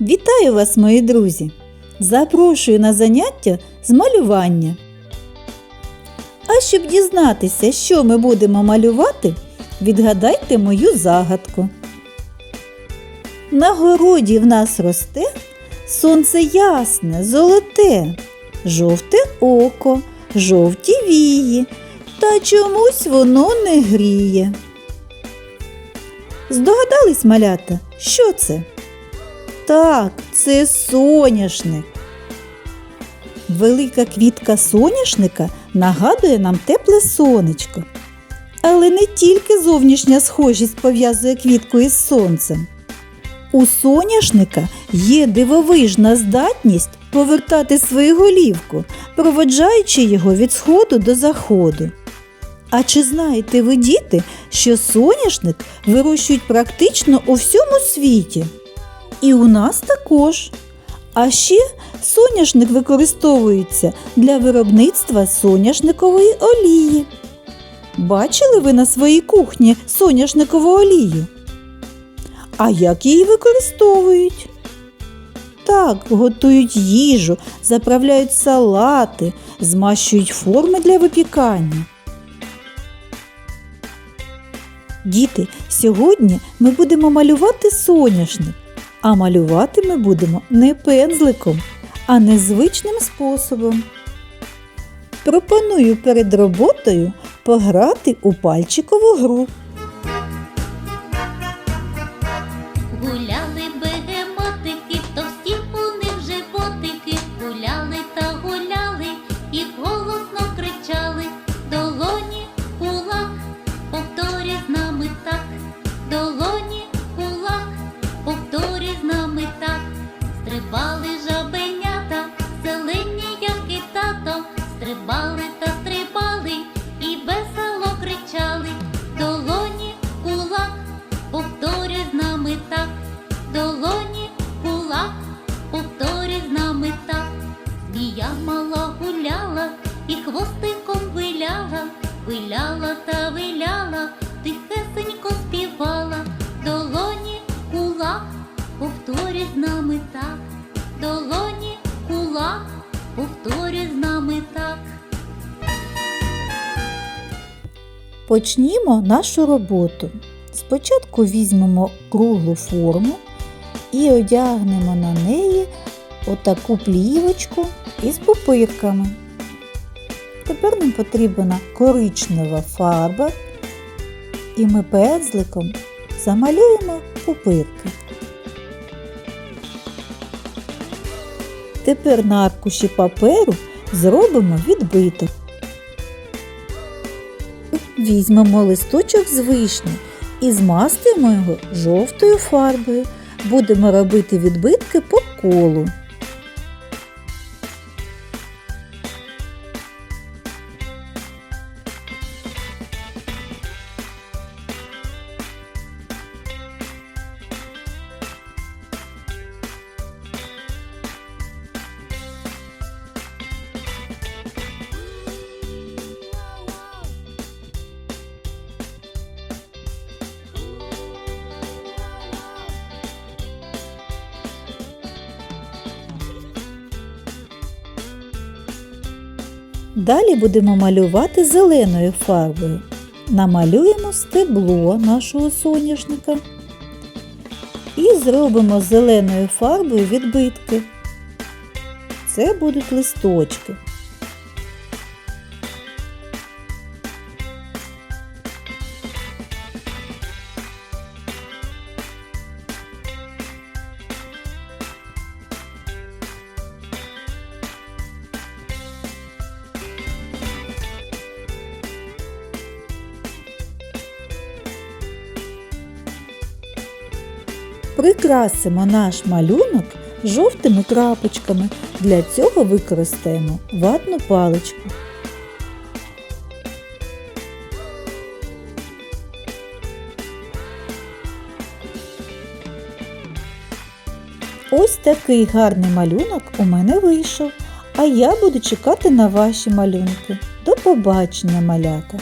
Вітаю вас, мої друзі! Запрошую на заняття з малювання. А щоб дізнатися, що ми будемо малювати, відгадайте мою загадку. На городі в нас росте сонце ясне, золоте, жовте око, жовті вії, та чомусь воно не гріє. Здогадались, малята, що це? Так, це соняшник. Велика квітка соняшника нагадує нам тепле сонечко. Але не тільки зовнішня схожість пов'язує квітку із сонцем. У соняшника є дивовижна здатність повертати свою голівку, проводжаючи його від сходу до заходу. А чи знаєте ви, діти, що соняшник вирощують практично у всьому світі? І у нас також. А ще соняшник використовується для виробництва соняшникової олії. Бачили ви на своїй кухні соняшникову олію? А як її використовують? Так, готують їжу, заправляють салати, змащують форми для випікання. Діти, сьогодні ми будемо малювати соняшник, а малювати ми будемо не пензликом, а незвичним способом. Пропоную перед роботою пограти у пальчикову гру. Гуляли бегемотики, товсті у них животики, гуляли та гуляли і голосно кричали. Так. Стрибали жабенята, зелені, як і тато, стрибали та стрибали і весело кричали. Долоні кулак, повторюй з нами так, долоні кулак, повторюй з нами так. Змія мала гуляла і хвостиком виляла, виляла та виляла, тихесенько співала. Повторюй з нами так. Почнімо нашу роботу. Спочатку візьмемо круглу форму і одягнемо на неї отаку плівочку із пупирками. Тепер нам потрібна коричнева фарба, і ми пензликом замалюємо пупирки. Тепер на аркуші паперу зробимо відбиток. Візьмемо листочок з вишні і змастимо його жовтою фарбою. Будемо робити відбитки по колу. Далі будемо малювати зеленою фарбою. Намалюємо стебло нашого соняшника і зробимо зеленою фарбою відбитки. Це будуть листочки. Прикрасимо наш малюнок жовтими крапочками. Для цього використаємо ватну паличку. Ось такий гарний малюнок у мене вийшов. А я буду чекати на ваші малюнки. До побачення, малята!